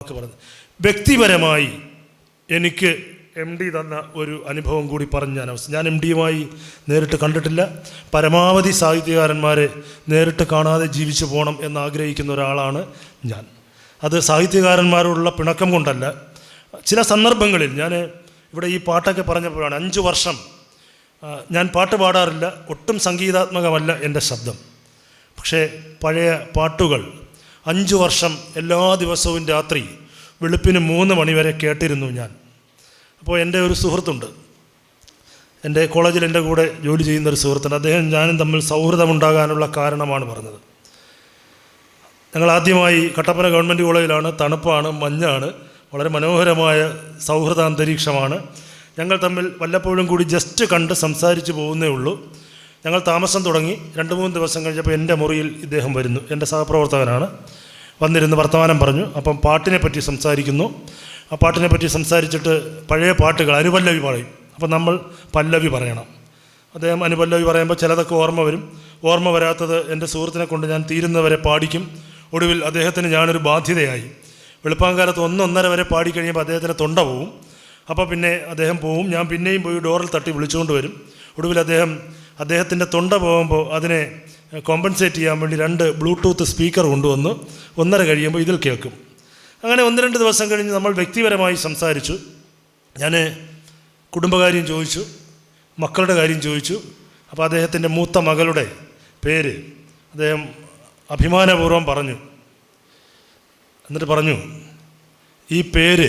വാക്ക് പറഞ്ഞത് വ്യക്തിപരമായി എനിക്ക് എം ഡി തന്ന ഒരു അനുഭവം കൂടി പറഞ്ഞ് ഞാൻ അവസ്ഥ ഞാൻ എം ഡിയുമായി നേരിട്ട് കണ്ടിട്ടില്ല. പരമാവധി സാഹിത്യകാരന്മാരെ നേരിട്ട് കാണാതെ ജീവിച്ചു പോകണം എന്ന് ആഗ്രഹിക്കുന്ന ഒരാളാണ് ഞാൻ. അത് സാഹിത്യകാരന്മാരോടുള്ള പിണക്കം കൊണ്ടല്ല. ചില സന്ദർഭങ്ങളിൽ ഞാൻ ഇവിടെ ഈ പാട്ടൊക്കെ പറഞ്ഞപ്പോഴാണ് അഞ്ച് വർഷം ഞാൻ പാട്ട് പാടാറില്ല. ഒട്ടും സംഗീതാത്മകമല്ല എന്റെ ശബ്ദം. പക്ഷേ പഴയ പാട്ടുകൾ അഞ്ച് വർഷം എല്ലാ ദിവസവും രാത്രി വെളുപ്പിന് മൂന്ന് മണിവരെ കേട്ടിരുന്നു ഞാൻ. അപ്പോൾ എന്റെ ഒരു സുഹൃത്തുണ്ട്. എന്റെ കോളേജിൽ എന്റെ കൂടെ ജോലി ചെയ്യുന്ന ഒരു സുഹൃത്തുണ്ട്. അദ്ദേഹം ഞാനും തമ്മിൽ സൗഹൃദമുണ്ടാകാനുള്ള കാരണമാണ് പറഞ്ഞത്. ഞങ്ങൾ ആദ്യമായി കട്ടപ്പന ഗവൺമെന്റ് കോളേജിലാണ്. തണുപ്പാണ് മഞ്ഞാണ്. വളരെ മനോഹരമായ സൗഹൃദ അന്തരീക്ഷമാണ് ഞങ്ങൾ തമ്മിൽ വല്ലപ്പോഴും കൂടി ജസ്റ്റ് കണ്ട് സംസാരിച്ചു പോകുന്നേ ഉള്ളൂ. ഞങ്ങൾ താമസം തുടങ്ങി രണ്ട് മൂന്ന് ദിവസം കഴിഞ്ഞപ്പോൾ എന്റെ മുറിയിൽ ഇദ്ദേഹം വരുന്നു. എന്റെ സഹപ്രവർത്തകനാണ്. വന്നിരുന്ന് വർത്തമാനം പറഞ്ഞു. അപ്പം പാട്ടിനെ പറ്റി സംസാരിക്കുന്നു. ആ പാട്ടിനെ പറ്റി സംസാരിച്ചിട്ട് പഴയ പാട്ടുകൾ അനുപല്ലവി പറയും. അപ്പം നമ്മൾ പല്ലവി പറയണം. അദ്ദേഹം അനുപല്ലവി പറയുമ്പോൾ ചിലതൊക്കെ ഓർമ്മ വരും. ഓർമ്മ വരാത്തത് എന്റെ സുഹൃത്തിനെ കൊണ്ട് ഞാൻ തീരുന്നവരെ പാടിക്കും. ഒടുവിൽ അദ്ദേഹത്തിന് ഞാനൊരു ബാധ്യതയായി. വെളുപ്പാങ്കാലത്ത് ഒന്നൊന്നര വരെ പാടിക്കഴിയുമ്പോൾ അദ്ദേഹത്തിന് തൊണ്ട പോവും. അപ്പോൾ പിന്നെ അദ്ദേഹം പോവും. ഞാൻ പിന്നെയും പോയി ഡോറിൽ തട്ടി വിളിച്ചുകൊണ്ട് വരും. ഒടുവിൽ അദ്ദേഹം അദ്ദേഹത്തിന്റെ തൊണ്ട പോകുമ്പോൾ അതിനെ കോമ്പൻസേറ്റ് ചെയ്യാൻ വേണ്ടി രണ്ട് ബ്ലൂടൂത്ത് സ്പീക്കർ കൊണ്ടുവന്നു ഒന്നര കഴിയുമ്പോൾ ഇതിൽ കേൾക്കും. അങ്ങനെ ഒന്ന് രണ്ട് ദിവസം കഴിഞ്ഞ് നമ്മൾ വ്യക്തിപരമായി സംസാരിച്ചു. ഞാൻ കുടുംബകാര്യം ചോദിച്ചു മക്കളുടെ കാര്യം ചോദിച്ചു. അപ്പോൾ അദ്ദേഹത്തിന്റെ മൂത്ത മകളുടെ പേര് അദ്ദേഹം അഭിമാനപൂർവം പറഞ്ഞു. എന്നിട്ട് പറഞ്ഞു ഈ പേര്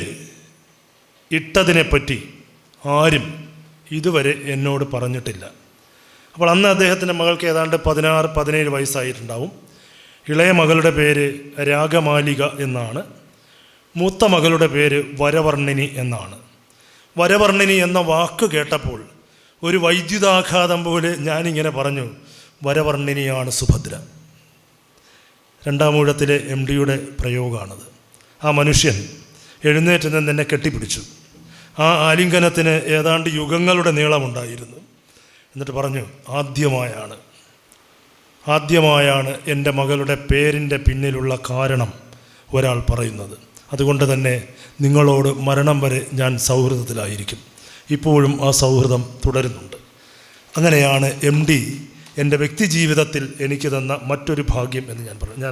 ഇട്ടതിനെപ്പറ്റി ആരും ഇതുവരെ എന്നോട് പറഞ്ഞിട്ടില്ല. അപ്പോൾ അന്ന് അദ്ദേഹത്തിന്റെ മകൾക്ക് ഏതാണ്ട് പതിനാറ് പതിനേഴ് വയസ്സായിട്ടുണ്ടാവും. ഇളയ മകളുടെ പേര് രാഗമാലിക എന്നാണ്. മൂത്ത മകളുടെ പേര് വരവർണിനി എന്നാണ്. വരവർണിനി എന്ന വാക്ക് കേട്ടപ്പോൾ ഒരു വൈദ്യുതാഘാതം പോലെ ഞാനിങ്ങനെ പറഞ്ഞു വരവർണിനിയാണ് സുഭദ്ര. രണ്ടാമൂഴത്തിലെ എം ഡിയുടെ പ്രയോഗമാണത് ആ മനുഷ്യൻ എഴുന്നേറ്റ് നിന്ന് എന്നെ കെട്ടിപ്പിടിച്ചു. ആ ആലിംഗനത്തിന് ഏതാണ്ട് യുഗങ്ങളുടെ നീളമുണ്ടായിരുന്നു. എന്നിട്ട് പറഞ്ഞു ആദ്യമായാണ്. ആദ്യമായാണ് എന്റെ മകളുടെ പേരിന്റെ പിന്നിലുള്ള കാരണം ഒരാൾ പറയുന്നത്. അതുകൊണ്ട് തന്നെ നിങ്ങളോട് മരണം വരെ ഞാൻ സൗഹൃദത്തിലായിരിക്കും. ഇപ്പോഴും ആ സൗഹൃദം തുടരുന്നുണ്ട്. അങ്ങനെയാണ് എം ഡി എന്റെ വ്യക്തി ജീവിതത്തിൽ എനിക്ക് തന്ന മറ്റൊരു ഭാഗ്യം എന്ന് ഞാൻ പറഞ്ഞു. ഞാൻ